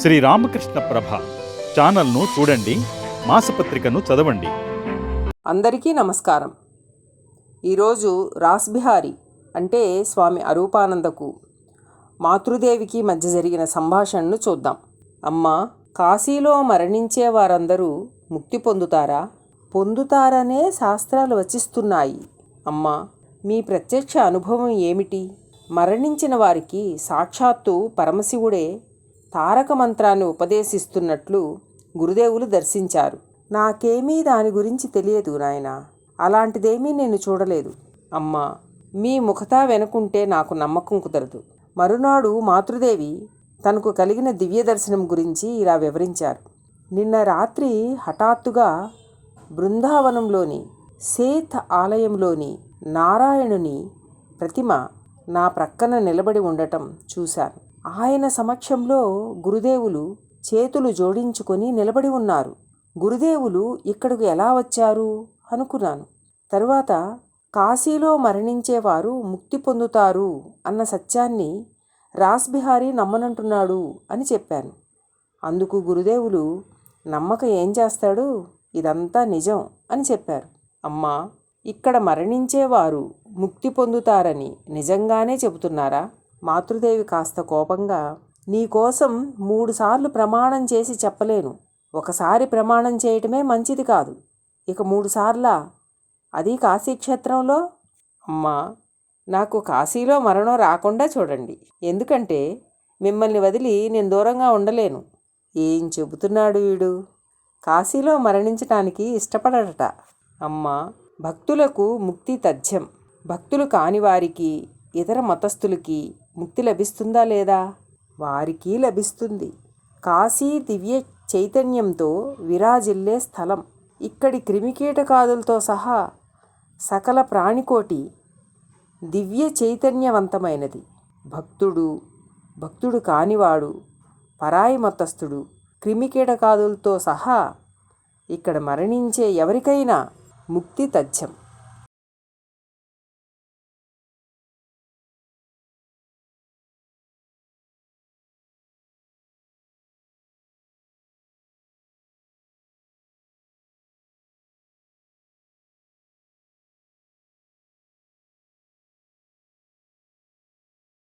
శ్రీ రామకృష్ణ ప్రభ ఛానల్ను చూడండి మాసపత్రికను చదవండి. అందరికీ నమస్కారం. ఈరోజు రాస్బిహారి అంటే స్వామి అరూపానందకు మాతృదేవికి మధ్య జరిగిన సంభాషణను చూద్దాం. అమ్మా కాశీలో మరణించే వారందరూ ముక్తి పొందుతారా? పొందుతారనే శాస్త్రాలు వచిస్తున్నాయి. అమ్మా మీ ప్రత్యక్ష అనుభవం ఏమిటి? మరణించిన వారికి సాక్షాత్తు పరమశివుడే తారక మంత్రాన్ని ఉపదేశిస్తున్నట్లు గురుదేవులు దర్శించారు. నాకేమీ దాని గురించి తెలియదు నాయనా. అలాంటిదేమీ నేను చూడలేదు. అమ్మా మీ ముఖతా వెనుకుంటే నాకు నమ్మకం కుదరదు. మరునాడు మాతృదేవి తనకు కలిగిన దివ్య దర్శనం గురించి ఇలా వివరించారు. నిన్న రాత్రి హఠాత్తుగా బృందావనంలోని సేత్ ఆలయంలోని నారాయణుని ప్రతిమ నా ప్రక్కన నిలబడి ఉండటం చూశాను. ఆయన సమక్షంలో గురుదేవులు చేతులు జోడించుకొని నిలబడి ఉన్నారు. గురుదేవులు ఇక్కడకు ఎలా వచ్చారు? అనుకున్నాను. తరువాత కాశీలో మరణించేవారు ముక్తి పొందుతారు అన్న సత్యాన్ని రాస్బిహారీ నమ్మనంటున్నాడు అని చెప్పాను. అందుకు గురుదేవులు నమ్మక ఏం చేస్తాడు? ఇదంతా నిజం అని చెప్పారు. అమ్మా ఇక్కడ మరణించేవారు ముక్తి పొందుతారని నిజంగానే చెబుతున్నారా? మాతృదేవి కాస్త కోపంగా నీకోసం మూడుసార్లు ప్రమాణం చేసి చెప్పలేను. ఒకసారి ప్రమాణం చేయటమే మంచిది కాదు. ఇక మూడుసార్లా అది కాశీక్షేత్రంలో? అమ్మా నాకు కాశీలో మరణం రాకుండా చూడండి. ఎందుకంటే మిమ్మల్ని వదిలి నేను దూరంగా ఉండలేను. ఏం చెబుతున్నాడు వీడు? కాశీలో మరణించటానికి ఇష్టపడట అమ్మా భక్తులకు ముక్తి తథ్యం. భక్తులు కాని వారికి ఇతర మతస్థులకి ముక్తి లభిస్తుందా లేదా? వారికి లభిస్తుంది. కాశీ దివ్య చైతన్యంతో విరాజిల్లే స్థలం. ఇక్కడి క్రిమికీటకాదులతో సహా సకల ప్రాణికోటి దివ్య చైతన్యవంతమైనది. భక్తుడు భక్తుడు కానివాడు పరాయి మతస్థుడు క్రిమికీటకాదులతో సహా ఇక్కడ మరణించే ఎవరికైనా ముక్తి తథ్యం.